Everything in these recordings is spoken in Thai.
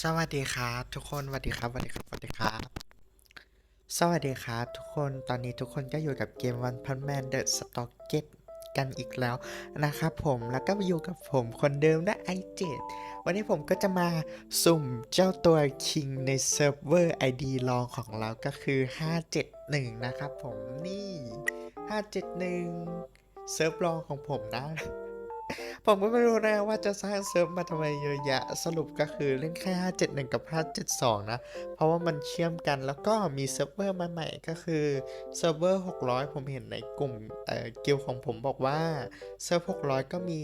สวัสดีครับทุกคนสวัสดีครับสวัสดีครับสวัสดีครับ สวัสดีครับทุกคนตอนนี้ทุกคนก็อยู่กับเกม One Punch Man The Stocket กันอีกแล้วนะครับผมแล้วก็อยู่กับผมคนเดิมนะไอเจดวันนี้ผมก็จะมาสุ่มเจ้าตัว King ในเซิร์ฟเวอร์ ID ลองของเราก็คือ 571 นะครับผมนี่ 571 เซิร์ฟลองของผมนะ ผมก็ไม่รู้นะว่าจะสร้างเซิร์ฟมาทำไมเยอะแยะ สรุปก็คือเล่นแค่ 571 กับ 572 นะ เพราะว่ามันเชื่อมกันแล้วก็มีเซิร์ฟเวอร์มาใหม่ก็คือเซิร์ฟเวอร์ 600 ผมเห็นในกลุ่มเอ่อกิลของผมบอกว่าเซิร์ฟ 600 ก็มี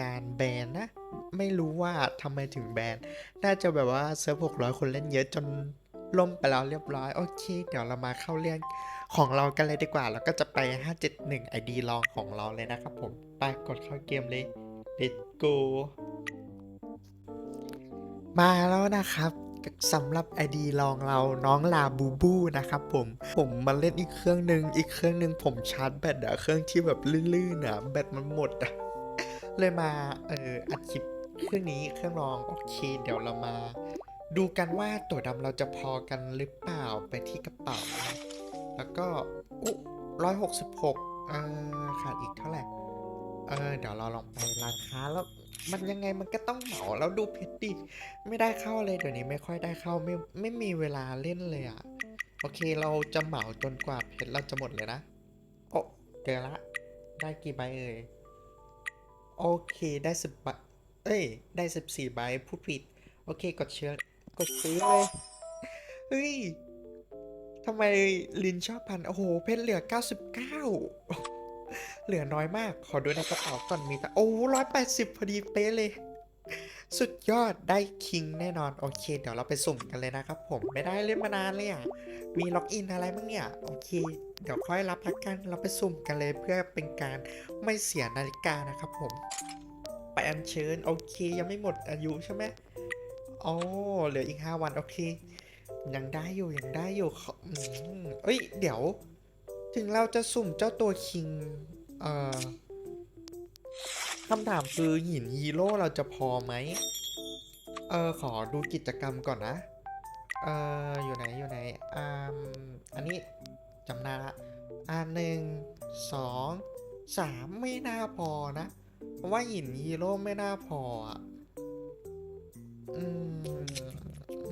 การแบนนะ ไม่รู้ว่าทำไมถึงแบน น่าจะแบบว่าเซิร์ฟ 600 คนเล่นเยอะจนล่มไปแล้วเรียบร้อย โอเค เดี๋ยวเรามาเข้าเรื่องของเรากันเลยดีกว่า แล้วก็จะไป 571 ID ลองของเราเลยนะครับผม กดเข้าเกมเลย let's go มาแล้วนะครับสำหรับ ID ลองเราน้องลาบูบูนะครับผมผมมาเล่นอีกเครื่องหนึ่งอีกเครื่องหนึ่งผมชาร์จแบตอะเครื่องที่แบบลื่นๆอะแบตมันหมดอะเลยมาเอออัดคลิปเครื่องนี้เครื่องรองโอเค เดี๋ยวเรามา ดูกันว่าตัวดำเราจะพอกันหรือเปล่าไปที่กระเป๋า แล้วก็อุ๊ร้อยหกสิบหกเออขาดอีกเท่าไหร่ เออเดี๋ยวเราลองไปร้านค้าแล้วมันยังไงมันก็ต้องเหมาแล้วดูเพชรดิไม่ได้เข้าเลยเดี๋ยวนี้ไม่ค่อยได้เข้าไม่ไม่มีเวลาเล่นเลยอะ่ะโอเคเราจะเหมาจนกว่าเพชรเราจะหมดเลยนะโอ้เจอละได้กี่ใบเอ่ยโอเคได้สิบใบเอ้ยได้สิบสี่ใบผู้ผิดโอเคกดเชื้อกดซื้อเลยเฮ้ยทำไมลินชอบพันโอ้โหเพชรเหลือ 99 เหลือน้อยมาก ขอดูในกระเป๋าก่อนมีแต่โอ้ร้อยแปดสิบพอดีเป๊ะเลย สุดยอดได้คิงแน่นอน โอเค เดี๋ยวเราไปสุ่มกันเลยนะครับผมไม่ได้เล่นมานานเลยอะ มีล็อกอินอะไรบ้างเนี่ย โอเค เดี๋ยวค่อยรับละกัน เราไปสุ่มกันเลยเพื่อเป็นการไม่เสียนาฬิกานะครับผม ไปอัญเชิญ โอเค ยังไม่หมดอายุใช่ไหมอ๋อเหลืออีก5วัน โอเค ยังได้อยู่ ยังได้อยู่ขออืมเอ้ย เดี๋ยว ถึงเราจะสุ่มเจ้าตัวคิง เอ่อคำถามคือหินฮีโร่เราจะพอไหม เออขอดูกิจกรรมก่อนนะ เอออยู่ไหนอยู่ไหนอ่าอันนี้จำได้ละอ่าหนึ่งสองสามไม่น่าพอนะ เพราะว่าหินฮีโร่ไม่น่าพออะ อืม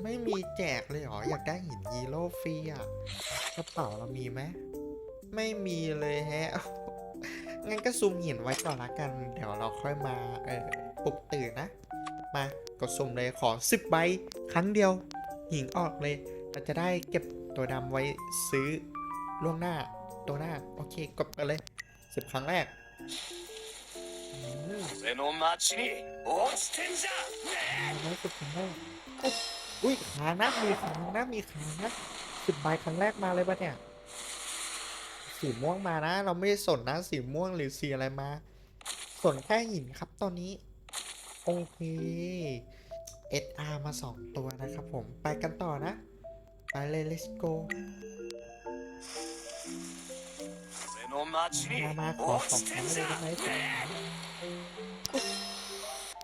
ไม่มีแจกเลยเหรอ อยากได้หินฮีโร่ฟรีอะ กระเป๋าเรามีไหม ไม่มีเลยแฮะ งั้นก็ซูมหินไว้ก่อนละกัน เดี๋ยวเราค่อยมา เออปลุกตื่นนะ มากดซุ่มเลยขอสิบใบ ครั้งเดียว หิงออกเลย เราจะได้เก็บตัวดำไว้ซื้อล่วงหน้า ตัวหน้า โอเค กดไปเลยสิบครั้งแรกอืม 俺の町に落ちてんじゃね ร้อยสิบครั้งแรกอุ๊ยอุ้ยค้างนะมีค้างนะมีค้างนะสิบใบครั้งแรกมาเลยปะเนี่ย สีม่วงมานะ เราไม่ได้สนนะสีม่วงหรือสีอะไรมา สนแค่หินครับตอนนี้ โอเค SR มาสองตัวนะครับผมไปกันต่อนะ ไปเลย let's go มามาขอสองครั้งเลยได้ไหม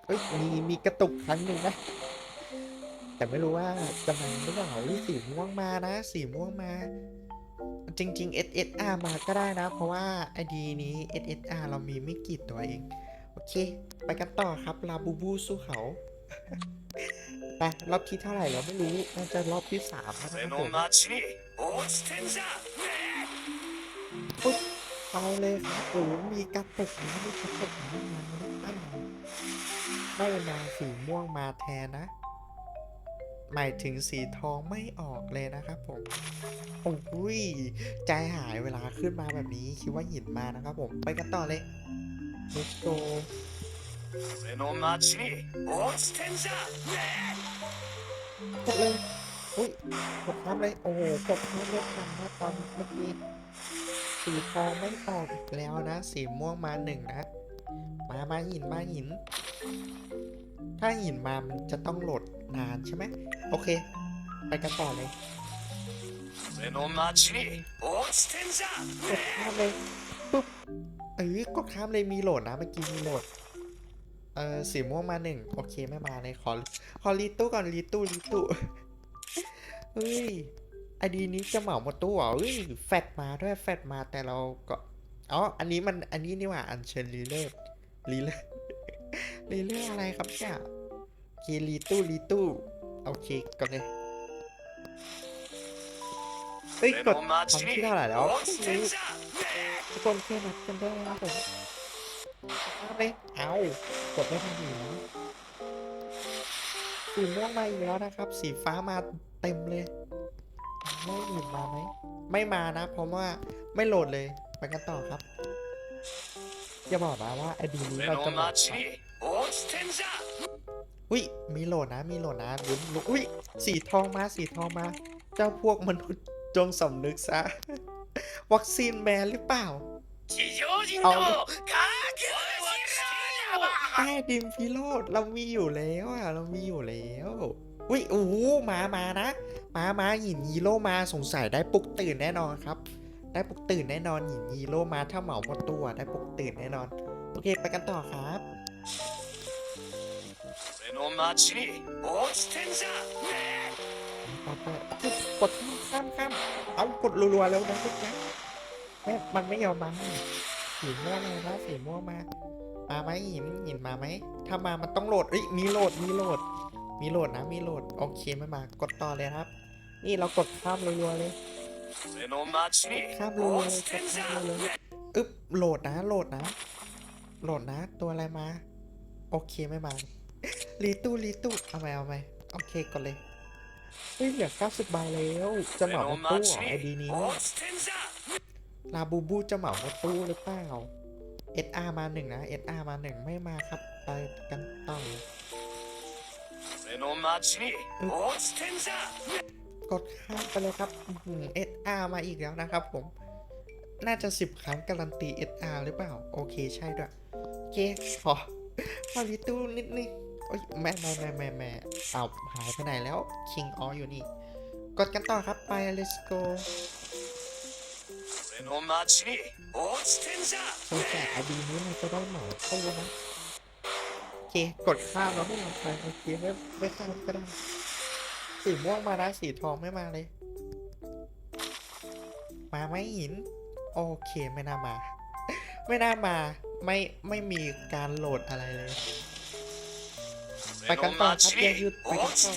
เอ้ยมีมีกระตุกครั้งหนึ่งนะ แต่ไม่รู้ว่าจะมาหรือเปล่าสีม่วงมานะ สีม่วงมา จริง ๆ SSR มาก็ได้นะ เพราะว่า ID นี้ SSR เรามีไม่กี่ตัวเอง โอเค ไปกันต่อครับ ลาบูบูสู้เขาไปรอบที่เท่าไหร่เราไม่รู้ น่าจะรอบที่สามนะครับผมปุ๊บเอาเลยครับโอ้มีกระตุกนะมีกระตุกนะมันะไม่มาสีม่วงมาแทนนะ หมายถึงสีทองไม่ออกเลยนะครับผม โอ้ย ใจหายเวลาขึ้นมาแบบนี้คิดว่าหินมานะครับผม ไปกันต่อเลย let's go ตกเลยอุ้ยตกน้ำเลย โอ้โหตกน้ำเลยพันนะตอนเมื่อกี้ สีทองไม่ออกอีกแล้วนะ สีม่วงมาหนึ่งนะ มา มาหิน มาหิน ถ้าหินมา มันจะต้องหลด นานใช่ไหม โอเค ไปกันต่อเลย 俺の町に落ちてんじゃ กดข้ามเลยปุ๊บเอ้ยกดข้ามเลยมีโหลดนะเมื่อกี้มีโหลด เอ ออสีม่วงมาหนึ่งโอเคไม่มาเลยขอขอรีตู้ก่อนรีตู้รีตู้ เฮ้ยไอดีนี้จะเหมาหมดตู้เหรอเฮ้ยแฟดมาด้วยแฟดมาแต่เราก็อ๋ออันนี้มันอันนี้นี่หว่าอันเชิญรีเลอร์รีเลอร์ รีเลอร์อะไรครับเนี่ยโอ เคลีตู้ลีตู้โอเคกดเลยเฮ้ยกดทมที่เท่าไหร่แล้วทุกคนเพื่อนกันได้นะผมเลยเอากดได้ทันทีนะแล้วสีม่องมาอีกแล้วนะครับ สีฟ้ามาเต็มเลย ไม่อื่นมาไหมไม่มานะ เพราะว่าไม่โหลดเลยไปกันต่อครับอย่าบอกนะว่าไอดีนี้เราจะหมด อุ้ยมีโหลนะมีโหลนะลุ้นลุ้นอุ้ยสีทองมาสีทองมา เจ้าพวกมนุษย์จงสำนึกซะ วัคซีนแมนหรือเปล่าเอาไอ้ดินพิโรดเรามีอยู่แล้วอะเรามีอยู่แล้วอุ้ยโอ้มามานะ มามาหินยีโร่มาสงสัยได้ปลุกตื่นแน่นอนครับ ได้ปลุกตื่นแน่นอนหินยีโร่มาถ้าเหมาหมดตัวได้ปลุกตื่นแน่นอน โอเคไปกันต่อครับ の町に落ちてんじゃね ต่อไปกดข้ามข้ามข้ามเอากดรัวๆแล้วนะทุกนะแม่มันไม่ยอมมาสีม่วงเลยนะสีม่วงมา มาไหมหินหินมาไหมถ้ามามันต้องโหลดเอ้ยมีโหลดมีโหลด มีโหลดนะมีโหลดโอเคไม่มากดต่อเลยครับ นี่เรากดข้ามรัวๆเลย 俺の町にข้ามรัวๆ 落 เลย ち ก て ด んじ ข้าม ゃ รัวๆเลยอึ๊บโหลดนะโหลดนะ โหลดนะ ตัวอะไรมา โอเคไม่มา รีตู้รีตู้เอาไปเอาไปโอเคก่อนเลยเฮ้ยเหลือ90าบแล้วจะเหมาหมดตู้เหอไอดีนี้ลาบูบูจะเหมาหมดตู้หรือเปล่าเอ SR มาหนึ่งนะเอ SR มาหนึ่งไม่มาครับไปกันต่อกดข้ามไปเลยครับเอ SR มาอีกแล้วนะครับผม น่าจะสิบครั้งการันตีเอ SR หรือเปล่า โอเคใช่ด้วย โอเคขอมารีตู้นิดนึง โอ้ยแม่แม่แม่แม่แม่เอาหายไปไหนแล้วคิงอออยู่นี่ กดกันต่อครับไป let's go โอเคไอดีนี้มันจะได้เหมาตู้นะโอเคกดข้ามเราไม่ลาไปโอเคไม่ไม่ข้ามก็ได้สีม่วงมาได้สีทองไม่มาเลย มาไม่หิน โอเคไม่น่ามา ไม่น่ามาไม่ไม่มีการโหลดอะไรเลย ไปกันต่อครับอยหยุดไปกันต่อ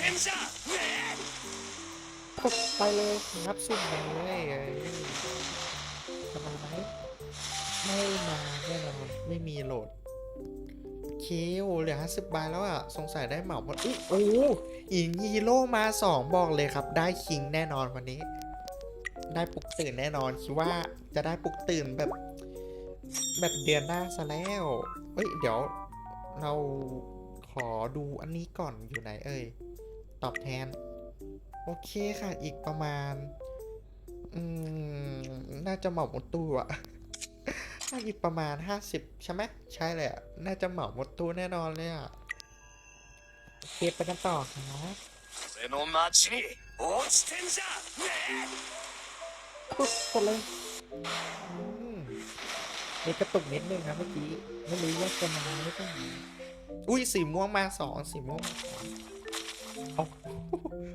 ก็ไปเลยนับสิบเลยมาไหมไม่มาแน่นอนไม่มีโหลดเคโวเหลือห้าสิบบาทแล้วอะ สงสัยได้เหมาหมดอุ๊ยโอ้อิงฮีโร่มาสองบอกเลยครับ ได้คิงแน่นอนวันนี้ ได้ปลุกตื่นแน่นอน คิดว่าจะได้ปลุกตื่นแบบ แบบเดือนหน้าซะแล้ว เฮ้ย เดี๋ยวเรา ขอดูอันนี้ก่อนอยู่ไหนเอ่ย ตอบแทน โอเคค่ะ อีกประมาณ อืม น่าจะเหมาหมดตู้อะ น่าอีกประมาณ 50 ใช่ไหมใช่เลยอะน่าจะเหมาหมดตู้แน่นอนเลยอะโอเคไปกันต่อครับ 俺の町に落ちてんじゃね ปุ๊บกดเลยอืมมีกระตุกนิดนึงครับเมื่อกี้ ไม่รู้ว่าจะมาหรือเปล่า อุ้ยสีม่วงมาสองสีม่วง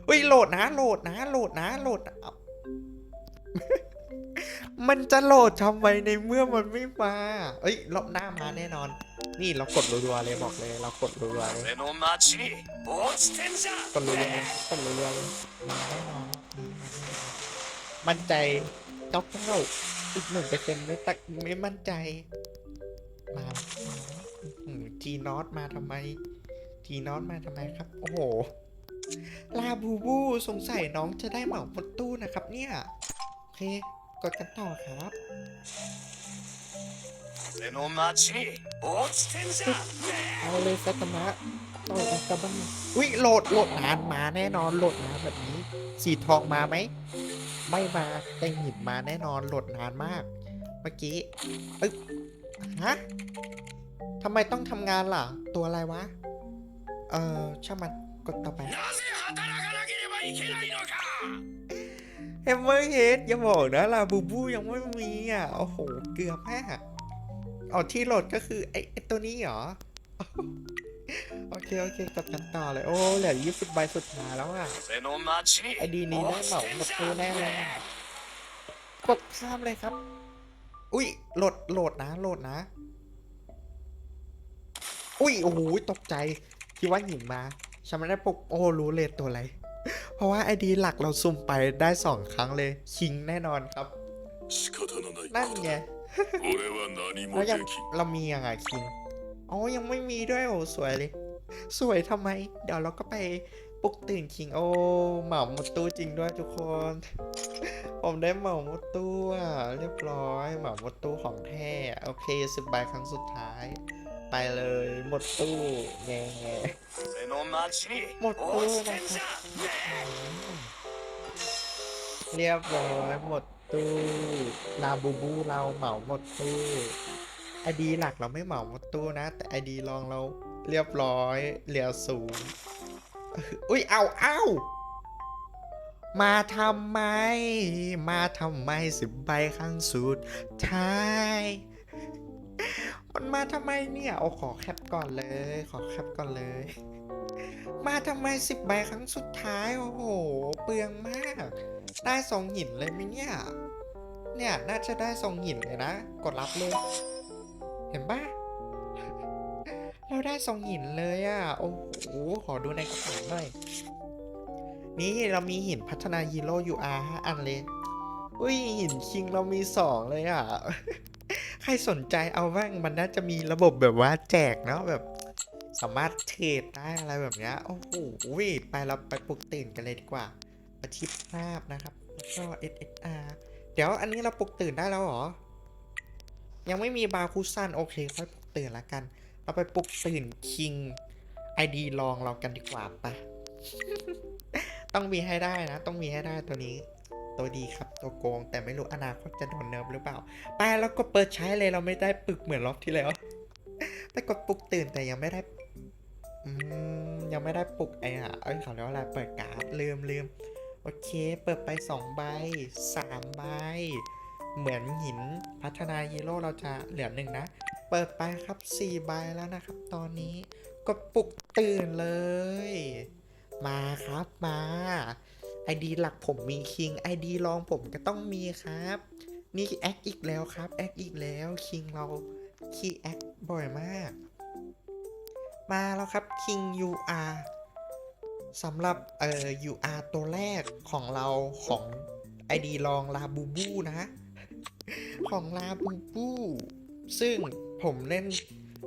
อุ้ยโหลดนะ โหลดนะ โหลดนะโหลดนะมันจะโหลดทำไมในเมื่อมันไม่มา เอ้ยรอบหน้ามาแน่นอน นี่เรากดรัวๆเลยบอกเลย เรากดรัวๆเลยกดรัวๆกดรัวๆเลยมาแน่นอนมั่นใจเจ้าเก้าอีกหนึ่งเปอร์เซ็นต์ไม่ตักไม่มั่นใจ จีนอตมาทำไมจีนอตมาทำไมครับ โอ้โห ลาบูบูสงสัยน้องจะได้เหมาหมดตู้นะครับเนี่ย โอเค กดกันต่อครับ 俺の町に落ちてんじゃね เอาเลยสัตมะต่อยกันกับบ้านอุ้ยโหลดโหลดนานมาแน่นอนโหลดนานแบบนี้ สีทองมาไหม ไม่มาแต่หินมาแน่นอนโหลดนานมาก เมื่อกี้เอ้ยฮะ ทำไมต้องทำงานล่ะ ตัวอะไรวะ เออช่างมันกดต่อไปเอ็มเมอร์เฮดอย่าบอกนะล่ะบูบูยังไม่มีอะ โอ้โห เกือบแม่อ๋อที่โหลดก็คือไอ้ตัวนี้เหรอ โอเค โอเคกลับกันต่อเลย โอ้แหลืยี่สิบใบสุดท้ายแล้วอะ ไอดีนี้แน่เหมาหมดตัวแน่เลยกดข้ามเลยครับ อุ้ยโหลดโหลดนะโหลดนะ อุ้ยโอ้โหตกใจคิดว่าหญิงมาฉันไม่ได้ปกโอ้รู้เลทตัวอะไร เพราะว่าไอดีหลักเราซุ่มไปได้สองครั้งเลยคิงแน่นอนครับนั่นไงเรายังเรามียังไงคิงอ๋อยังไม่มีด้วยโอ้สวยเลย สวยทำไม เดี๋ยวเราก็ไปปลุกตื่นคิงโอ้เหมาหมดตู้จริงด้วยทุกคน ผมได้เหมาหมดตู้เรียบร้อยเหมาหมดตู้ของแท้โอเคสิบายครั้งสุดท้าย ไปเลยหมดตู้แง่หมดตู้นะคเรียบร้อยหมดตู้ลาบูบูเราเหมาหมดตู้ไอดีหลักเราไม่เหมาหมดตู้นะ แต่ไอดีรองเราเรียบร้อยเหลือศูนย์อุ้ยเอาเอามาทำไม มาทำไมสิบใบครั้งสุดท้าย มันมาทำไมเนี่ยเอาขอแคปก่อนเลย ขอแคปก่อนเลย มาทำไมสิบใบครั้งสุดท้าย โอ้โห เปลืองมาก ได้ทรงหินเลยไหมเนี่ย เนี่ย น่าจะได้ทรงหินเลยนะ กดรับเลย เห็นปะเราได้ทรงหินเลยอะ่ะ โอ้โห ขอดูในกระเป๋าหน่อย นี่เรามีหินพัฒนาฮีโร่ UR 5อันเลย อุ้ยหินคิงเรามีสองเลยอะ่ะ ใครสนใจเอาบ้างมันน่าจะมีระบบแบบว่าแจกเนาะแบบ สามารถเทรดได้อะไรแบบเนี้ยโอ้โหไปเราไปปลุกตื่นกันเลยดีกว่าประชิดภาพนะครับแล้วก็ SSR เดี๋ยวอันนี้เราปลุกตื่นได้แล้วเหรอ ยังไม่มีบาคูซันโอเคค่อยปลุกตื่นละกัน เราไปปลุกตื่นคิงไอดีลองเรากันดีกว่าปะต้องมีให้ได้นะ ต้องมีให้ได้ตัวนี้ ตัวดีครับ ตัวโกง แต่ไม่รู้อนาคตจะโดนเนิร์ฟหรือเปล่า ไปแล้วก็เปิดใช้เลยเราไม่ได้ปึกเหมือนรอบที่แล้ว ไปกดปลุกตื่นแต่ยังไม่ได้ยังไม่ได้ปลุกไอ้อะเอ้ยเขาเรียกว่าอะไร เปิดการ์ดลืมลืมโอเค เปิดไป2ใบ3ใบ เหมือนหินพัฒนาฮีโร่เราจะเหลือหนึ่งนะ เปิดไปครับ4ใบแล้วนะครับ ตอนนี้กดปลุกตื่นเลย มาครับมา ไอดีหลักผมมีคิงไอดีรองผมก็ต้องมีครับ นี่แอคอีกแล้วครับแอคอีกแล้วคิงเราคีแอคบ่อยมาก มาแล้วครับ King UR สำหรับเอ่อ UR ตัวแรกของเราของ ID ลองลาบูบูนะ ของลาบูบู ซึ่งผมเล่น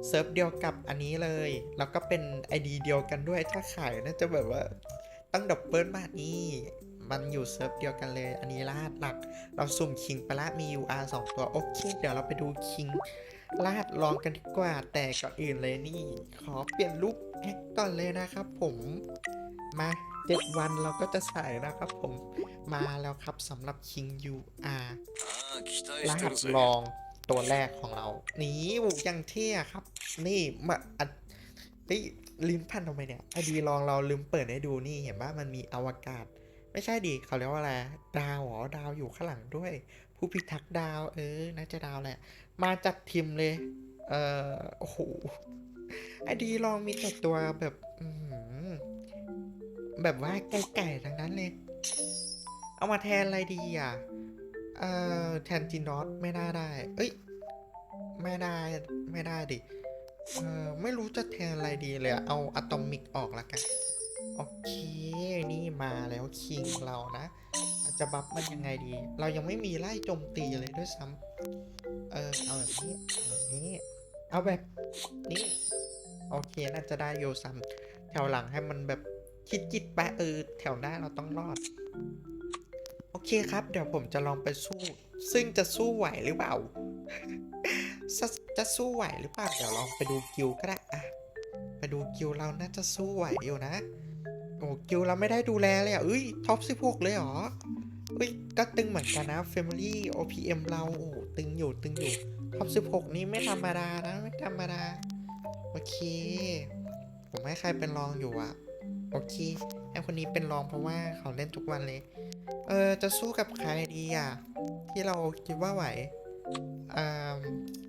เซิร์ฟเดียวกับอันนี้เลย แล้วก็เป็น ID เดียวกันด้วยถ้าขายน่าจะแบบว่า ต้องดับเบิลมาทนี้ มันอยู่เซิร์ฟเดียวกันเลย อันนี้ลาดหลัก เราสุ่มคิงไปละมี UR 2 ตัว โอเค เดี๋ยวเราไปดูคิงลาดลองกันดีกว่า แต่ก่อนอื่นเลยนี่ ขอเปลี่ยนลุปแอคก่อนเลยนะครับผมมาเจ็ดวันเราก็จะใส่นะครับผมมาแล้วครับสำหรับคิง UR รหัสลองตัวแรกของเรา นี่บุกยังเท่ครับ นี่มาอัด เฮ้ยลืมพันทำไมเนี่ยไอดีลองเราลืมเปิดให้ดูนี่เห็นว่ามันมีอวกาศ ไม่ใช่ดิเขาเรียกว่าอะไรดาวเหรอดาวอยู่ข้างหลังด้วย ผู้พิทักษ์ดาว เออน่าจะดาวแหละ มาจากทีมเลย เออโอ้โหไอดีลองมีแต่ตัวแบบแบบว่าไก่ๆทั้งนั้นเลย เอามาแทนอะไรดีอะ เอ่อแทนจินดอสไม่น่าได้ เอ้ย ไม่ได้ ไม่ได้ดิ เออไม่รู้จะแทนอะไรดีเลยเอาอะตอมิกออกละกัน โอเค นี่มาแล้วคิงเรานะ จะบัฟมันยังไงดี เรายังไม่มีไล่โจมตีเลยด้วยซ้ำเออเอาแบบนี้เอาแบบนี้ เอาแบบนี้ โอเคน่าจะได้โยซัมแถวหลังให้มันแบบคิดจิตไปเออแถวหน้าเราต้องรอด โอเคครับ เดี๋ยวผมจะลองไปสู้ ซึ่งจะสู้ไหวหรือเปล่า จะจะสู้ไหวหรือเปล่าเดี๋ยวลองไปดูกิลก็ได้อะไปดูกิลเราน่าจะสู้ไหวอยู่นะโอ้กิลเราไม่ได้ดูแลเลยอะเอ้ยท็อป16เลยเหรอเอ้ยก็ตึงเหมือนกันนะ Family OPM เราโอ้ตึงอยู่ตึงอยู่ท็อป16นี่ไม่ธรรมดานะไม่ธรรมดาโอเค ผมให้ใครเป็นรองอยู่อะโอเคไอคนนี้เป็นรองเพราะว่าเขาเล่นทุกวันเลย เออจะสู้กับใครดีอะ ที่เราคิดว่าไหว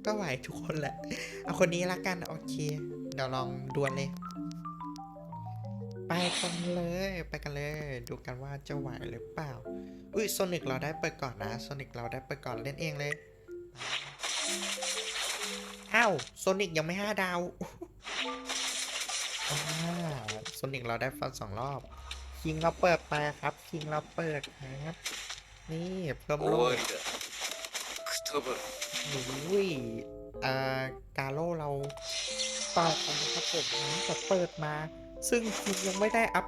ก็ไหวทุกคนแหละ เอาคนนี้ละกัน โอเค เดี๋ยวลองดวลเลย ไปกันเลย ไปกันเลย ดูกันว่าจะไหวหรือเปล่า อุ้ยโซนิกเราได้เปิดก่อนนะโซนิกเราได้เปิดก่อนเล่นเองเลย อ้าวโซนิกยังไม่ห้าดาวโซนิกเราได้ฟันสองรอบ คิงเราเปิดไปครับ คิงเราเปิดครับ นี่เพิ่มโลわ เธอเบอร์อุ้ยอ่ากาโลเราต่อกันะครับผมต่เปิดมา ซึ่งทีมยังไม่ได้อัพ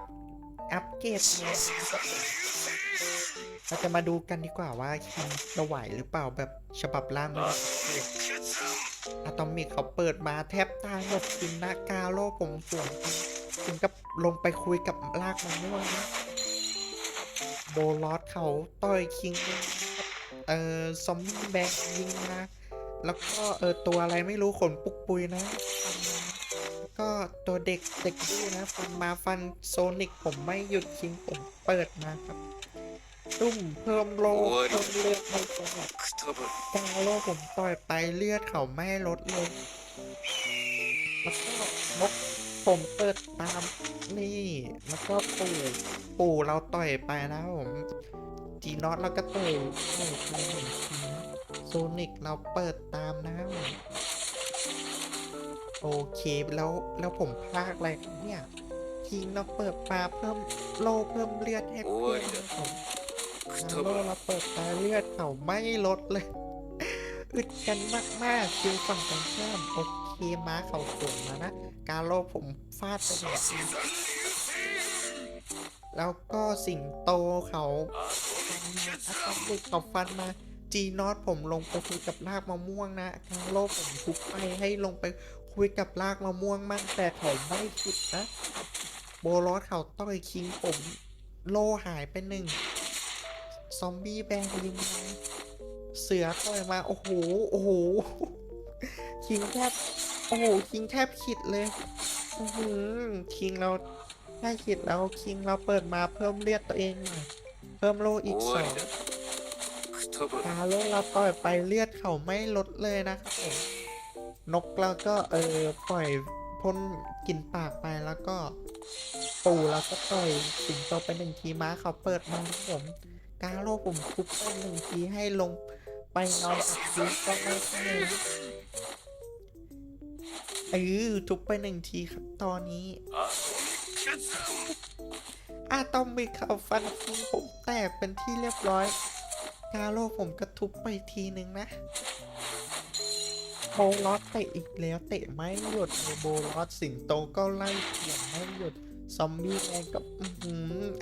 อัพเกรดเลยเราจะมาดูกันดีกว่าว่าคิงจะไหวหรือเปล่าแบบฉบับล่างอะตอมิกเขาเปิดมาแทบตายหมดคิมนะกาโลผมส่วนคิงก็ลงไปคุยกับลากมันม่วงนะโบลอสเขาต่อยคิง เออซอมบี้แบกยิงนะ แล้วก็เออตัวอะไรไม่รู้ขนปุกปุยนะ ก็ตัวเด็กเด็กดื้อนะ ฟันมาฟันโซนิกผมไม่หยุดยิงผมเปิดมาครับตุ้มเพิ่มโลเพิ่มเลือดให้ผมกาโลผมต่อยไปเลือดเขาไม่ลดเลยแล้วก็มกผมเปิดตามนี่ แล้วก็ปู่ปู่เราต่อยไปแล้วผม จีนอตเราก็เตะเตะเตะโซนิกเราเปิดตามนะโอเคแล้วแล้วผมพลาดอะไรเนี่ยคิงเราเปิดปลาเพิ่มโลเพิ่มเลือดให้เพื่อนผมโลเราเปิดตาเลือดเขาไม่ลดเลยอึดกันมากๆคิวฝั่งตรงข้ามโอเคม้าเขาสูงแล้วนะกาโลผมฟาดไปแล้วแล้วก็สิงโตเขา ฟันมาอัตตบฟันมาจีนอตผมลงไปคุยกับรากมะม่วงนะกาโลผมทุบไปให้ลงไปคุยกับรากมะม่วงมั่งแต่เขาไม่คิดนะ โบลอสเขาต่อยคิงผมโลหายไปหนึ่ง ซอมบี้แบงยิงมาเสือต่อยมา โอ้โห โอ้โห คิงแทบ โอ้โห คิงแทบขิดเลยอือหือคิงเราแค่ขิดแล้ว คิงเราเปิดมาเพิ่มเลือดตัวเองหน่อย เพิ่มโลอีกสอง ฮาโลเราต่อยไปเลือดเขาไม่ลดเลยนะครับผมนกเราก็เออปล่อยพ่นกลิ่นปากไปแล้วก็ ปูเราก็ปล่อยสิงโตไปหนึ่งทีม้าเขาเปิดมาครัผมกาโลผมทุกไปหนึ่งทีให้ลงไปนอนอัดยุก็ไม่ใช่เออทุบไปหนึ่งทีครับตอนนี้อาตอมิกเขาฟันผมแตกเป็นที่เรียบร้อย กาโลผมก็ทุบไปทีนึงนะ โบลอสเตะอีกแล้วเตะไม่หยุดโบลอสสิงโตก็ไล่เขียนไม่หยุด ซอมบี้แรงกับอือหื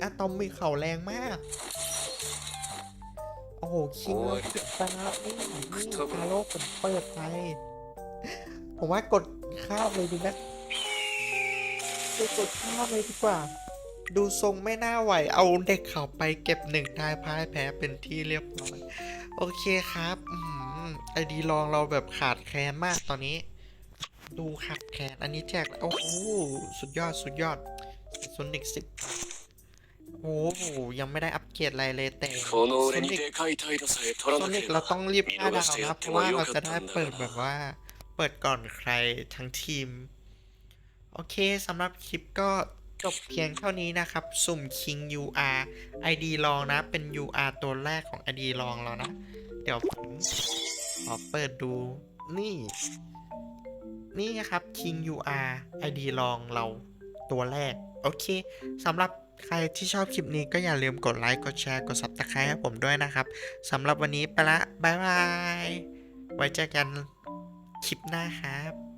อะตอมมีเข่าแรงมาก โอ้โหคิงเราติดตานี่นี่กาโลผมเปิดไป ผมว่ากดข้ามเลยดีไหมดูกดข้ามเลยดีกว่า ดูทรงไม่น่าไหว เอาเด็กเขาไปเก็บหนึ่งได้พ่ายแพ้เป็นที่เรียบร้อย โอเคครับอไอดีลองเราแบบขาดแคลนมากตอนนี้ ดูขาดแคลนอันนี้แจกโอ้โหสุดยอดสุดยอดซุนิกสิบโอ้โหยังไม่ได้อัปเกรดอะไรเลยแต่ซุนิกซุนิกเราต้องรีบห้าดาวนะเพราะว่าเราจะได้เปิดแบบว่า เปิดก่อนใครทั้งทีม โอเคสำหรับคลิปก็ จบเพียงเท่านี้นะครับ สุ่ม King UR ID ลองนะ เป็น UR ตัวแรกของ ID ลองเรานะ เดี๋ยวผมขอเปิดดูนี่ นี่นะครับ King UR ID ลองเราตัวแรก โอเคสำหรับใครที่ชอบคลิปนี้ก็อย่าลืมกดไลค์ กดแชร์ กด Subscribe ให้ผมด้วยนะครับสำหรับวันนี้ไปละ บ๊ายบาย ไว้เจอกันคลิปหน้าครับ